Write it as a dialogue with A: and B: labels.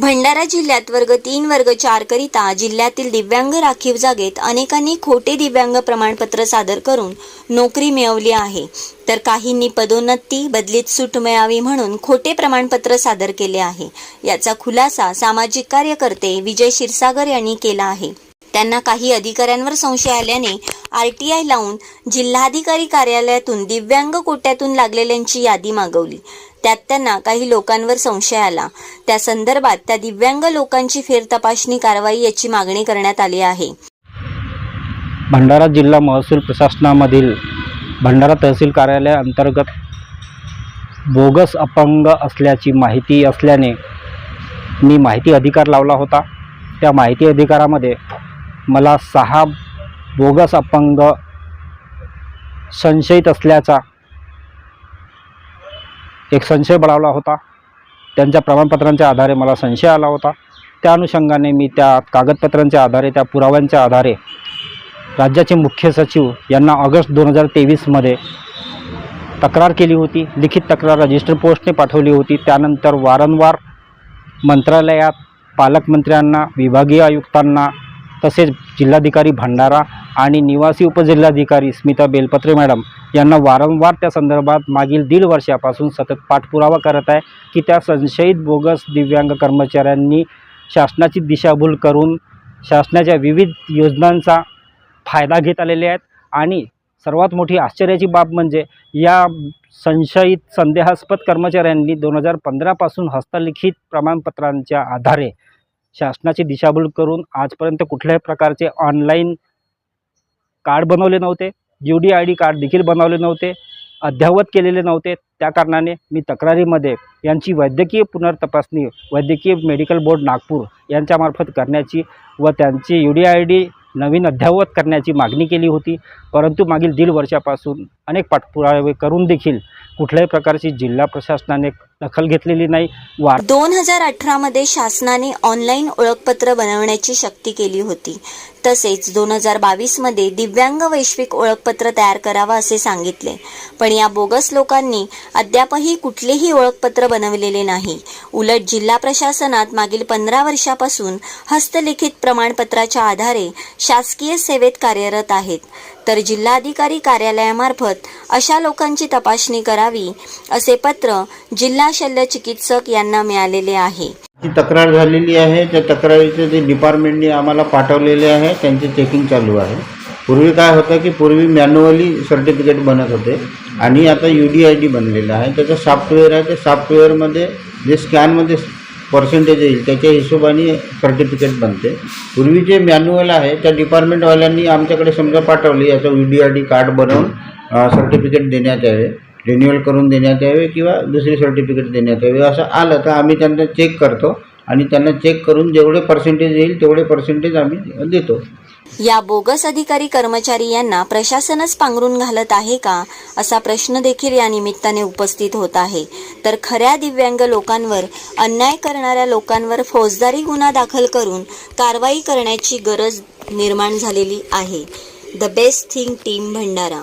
A: भंडारा जिल्ह्यात वर्ग तीन वर्ग चार करिता जिल्ह्यातील दिव्यांग राखीव जागेत अनेकांनी खोटे दिव्यांग प्रमाणपत्र सादर करून नोकरी मिळवली आहे. तर काहींनी पदोन्नती बदलीत सूट मिळावी म्हणून खोटे प्रमाणपत्र सादर केले आहे. याचा खुलासा सामाजिक कार्यकर्ते विजय क्षीरसागर यांनी केला आहे. त्यांना काही अधिकाऱ्यांवर संशय आल्याने आरटीआय लावून जिल्हाधिकारी कार्यालयातून दिव्यांग कोट्यातून लागलेल्यांची यादी मागवली. त्यात त्यांना काही लोकांवर संशय आला. त्या संदर्भात त्या दिव्यांग लोकांची फेरतपासणी कारवाई याची मागणी करण्यात आली आहे.
B: भंडारा जिल्हा महसूल प्रशासनामधील भंडारा तहसील कार्यालय अंतर्गत बोगस अपंग असल्याची माहिती असल्याने मी माहिती अधिकार लावला होता. त्या माहिती अधिकारामध्ये मला सहा बोगस अपंग संशयित असल्याचा एक संशय बळावला होता. त्यांच्या प्रमाणपत्रांच्या आधारे मला संशय आला होता. त्या अनुषंगाने मी त्या कागदपत्रांच्या आधारे त्या पुराव्यांच्या आधारे राज्याचे मुख्य सचिव यांना ऑगस्ट दोन हजार तेवीसमध्ये तक्रार केली होती. लिखित तक्रार रजिस्टर पोस्टने पाठवली होती. त्यानंतर वारंवार मंत्रालयात पालकमंत्र्यांना विभागीय आयुक्तांना तसेच जिल्हाधिकारी भंडारा आणि निवासी उपजिल्हाधिकारी स्मिता बेलपत्रे मॅडम यांना वारंवार त्या संदर्भात मागील दीड वर्षापासून सतत पाठपुरावा करत आहे की त्या संशयित बोगस दिव्यांग कर्मचाऱ्यांनी शासनाची दिशाभूल करून शासनाच्या विविध योजनांचा फायदा घेत आलेले आहेत. आणि सर्वात मोठी आश्चर्याची बाब म्हणजे या संशयित संदेहास्पद कर्मचाऱ्यांनी दोन हजार पंधरापासून हस्तलिखित प्रमाणपत्रांच्या आधारे शासनाची दिशाभूल करून आजपर्यंत कुठल्याही प्रकारचे ऑनलाईन कार्ड बनवले नव्हते. U D I D card देखील बनवले नव्हते. अद्ययावत केलेले नव्हते. त्या कारणाने मी तक्रारीमध्ये यांची वैद्यकीय पुनर्तपासणी वैद्यकीय मेडिकल बोर्ड नागपूर यांच्यामार्फत करण्याची व त्यांची यू डी आय डी नवीन अद्ययावत करण्याची मागणी केली होती. परंतु मागील दीड वर्षापासून अनेक पाठपुरावे करून देखील कुठल्याही प्रकारची जिल्हा प्रशासनाने दखल घेतलेली नाही. वा
A: दोन हजार अठरामध्ये शासनाने ऑनलाईन ओळखपत्र बनवण्याची शक्ती केली होती. तसेच दोन हजार बावीसमध्ये दिव्यांग वैश्विक ओळखपत्र तयार करावं असे सांगितले. पण या बोगस लोकांनी अद्यापही कुठलेही ओळखपत्र बनवलेले नाही. उलट जिल्हा प्रशासनात मागील पंधरा वर्षापासून हस्तलिखित प्रमाणपत्राच्या आधारे शासकीय सेवेत कार्यरत आहेत. तर जिल्हाधिकारी कार्यालयामार्फत अशा लोकांची तपासणी करावी असे पत्र जिल्हा शल्य चिकित्सक यांना मिळालेले आहे.
C: ती तक्रार झालेली आहे. त्या तक्रारीचे जे डिपार्टमेंटने आम्हाला पाठवलेले आहे त्यांचे चेकिंग चालू आहे. पूर्वी काय होतं की पूर्वी मॅन्युअली सर्टिफिकेट बनत होते आणि आता यू डी आय डी बनलेलं आहे. त्याचं सॉफ्टवेअर आहे. ते सॉफ्टवेअरमध्ये जे स्कॅनमध्ये पर्सेंटेज येईल त्याच्या हिशोबाने सर्टिफिकेट बनते. पूर्वी जे मॅन्युअल आहे त्या डिपार्टमेंटवाल्यांनी आमच्याकडे समजा पाठवली याचं U D I D card बनवून सर्टिफिकेट देण्यात यावे रिन्युअल करून देण्यात यावे किंवा दुसरी सर्टिफिकेट देण्यात यावे. असं आलं तर आम्ही त्यांना चेक करतो आणि त्यांना चेक करून जेवढे पर्सेंटेज येईल तेवढे पर्सेंटेज आम्ही देतो.
A: या बोगस अधिकारी कर्मचारी यांना प्रशासनच पांघरून घालत आहे का? असा प्रश्न देखील या निमित्ताने उपस्थित होत आहे. तर खऱ्या दिव्यांग लोकांवर अन्याय करणाऱ्या लोकांवर फौजदारी गुन्हा दाखल करून कारवाई करण्याची गरज निर्माण झालेली आहे. The best thing team Bhandara